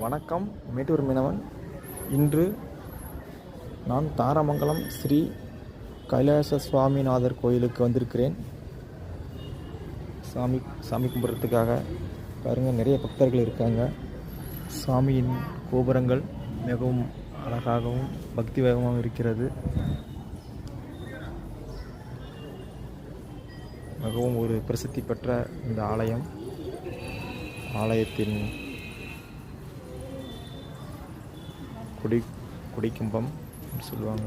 வணக்கம் மேட்டூர் மீனவன். இன்று நான் தாரமங்கலம் ஸ்ரீ கைலாச சுவாமிநாதர் கோயிலுக்கு வந்திருக்கிறேன். சாமி சாமி கும்பிட்றதுக்காக பாருங்கள் நிறைய பக்தர்கள் இருக்காங்க. சாமியின் கோபுரங்கள் மிகவும் அழகாகவும் பக்தி வேகமாகவும் இருக்கிறது. மிகவும் ஒரு பிரசித்தி பெற்ற இந்த ஆலயம். ஆலயத்தின் குடி குடிக்கும்பம் சொல்லுவாங்க.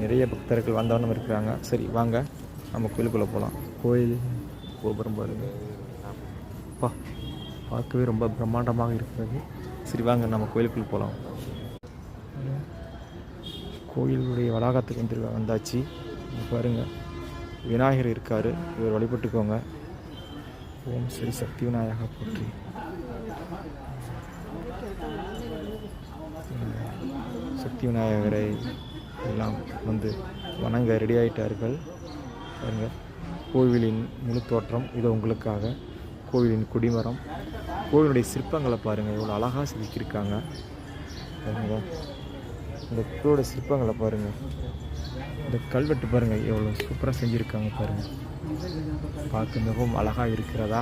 நிறைய பக்தர்கள் வந்தவண்ணம் இருக்கிறாங்க. சரி வாங்க. நம்ம கோயிலுக்குள்ளே போகலாம் கோயில். கோபுரம் பாருங்க. அப்பா பார்க்கவே ரொம்ப பிரம்மாண்டமாக இருக்கிறது. சரி வாங்க. நம்ம கோயிலுக்குள்ளே போகலாம் கோயிலுடைய வளாகத்துக்கு வந்து வந்தாச்சு. இங்க பாருங்க. விநாயகர் இருக்காரு. இவர் வழிபட்டுக்கோங்க. ஓம் ஸ்ரீ சக்தி விநாயகா போற்றி சக்தி விநாயகரை எல்லாம் வந்து வணங்க ரெடி பாருங்கள் கோவிலின் முழு தோற்றம் இது உங்களுக்காக கோவிலின் குடிமரம் கோவிலுடைய சிற்பங்களை பாருங்கள் எவ்வளோ அழகாக செதுக்கியிருக்காங்க இந்த கோவிலோட சிற்பங்களை பாருங்கள் இந்த கல்வெட்டு பாருங்கள் எவ்வளோ சூப்பராக செஞ்சுருக்காங்க பாருங்கள் பார்க்க மிகவும் அழகாக இருக்கிறதா?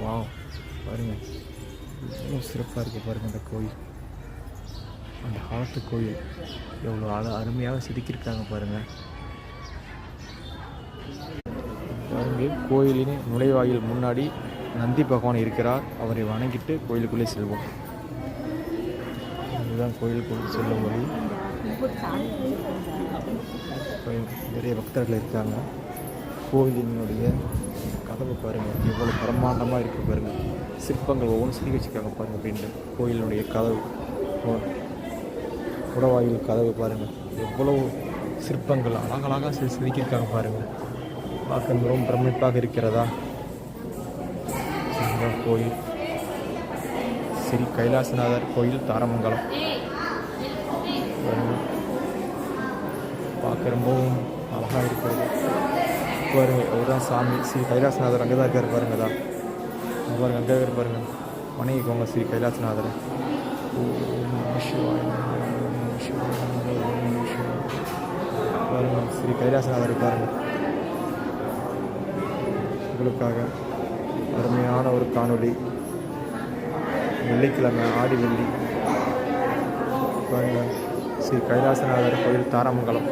வாவ் பாருங்கள் எவ்வளோ சிறப்பாக இருக்குது பாருங்கள் அந்த கோயில். அந்த காலத்து கோயில். எவ்வளோ அழ அருமையாக செதுக்கியிருக்காங்க பாருங்கள் பாருங்கள் கோயிலின் நுழைவாயில் முன்னாடி நந்தி பகவான் இருக்கிறார். அவரை வணங்கிட்டு கோயிலுக்குள்ளே செல்வோம். இதுதான் கோயிலுக்குள்ளே செல்லும் வழி. நிறைய பக்தர்கள் இருக்காங்க. கோயிலினுடைய கதவை பாருங்கள் எவ்வளோ பிரம்மாண்டமாக இருக்குது பாருங்கள் சிற்பங்கள் ஒவ்வொன்றும் செதுக்கி வச்சுருக்காங்க பாருங்கள் அப்படின்ட்டு. கோயிலினுடைய கதவு. ஓ- குடவாயில் கதவு பாருங்கள் எவ்வளவு சிற்பங்கள் அழகழகாக செ செதுக்கியிருக்காங்க பாருங்கள் பார்க்க மிகவும் பிரமிப்பாக இருக்கிறதா? கோயில். ஸ்ரீ கைலாசநாதர் கோயில் தாரமங்கலம். பார்க்க ரொம்பவும் அழகாக இருக்கிறது பாருங்க அவர்தான் சாமி. ஸ்ரீ கைலாசநாதர் அங்கே தான் இருக்கார் பாருங்க தான் பாருங்க அங்கே இருக்கார் பாருங்க. வணங்கிக்கோங்க ஸ்ரீ கைலாசநாதர். பாருங்க ஸ்ரீ கைலாசநாதர் பாருங்க. உங்களுக்காக அருமையான ஒரு காணொளி. வெள்ளிக்கிழமை ஆடி வெள்ளி. பாருங்க ஸ்ரீ கைலாசநாதர் கோயில் தாராமங்கலம்.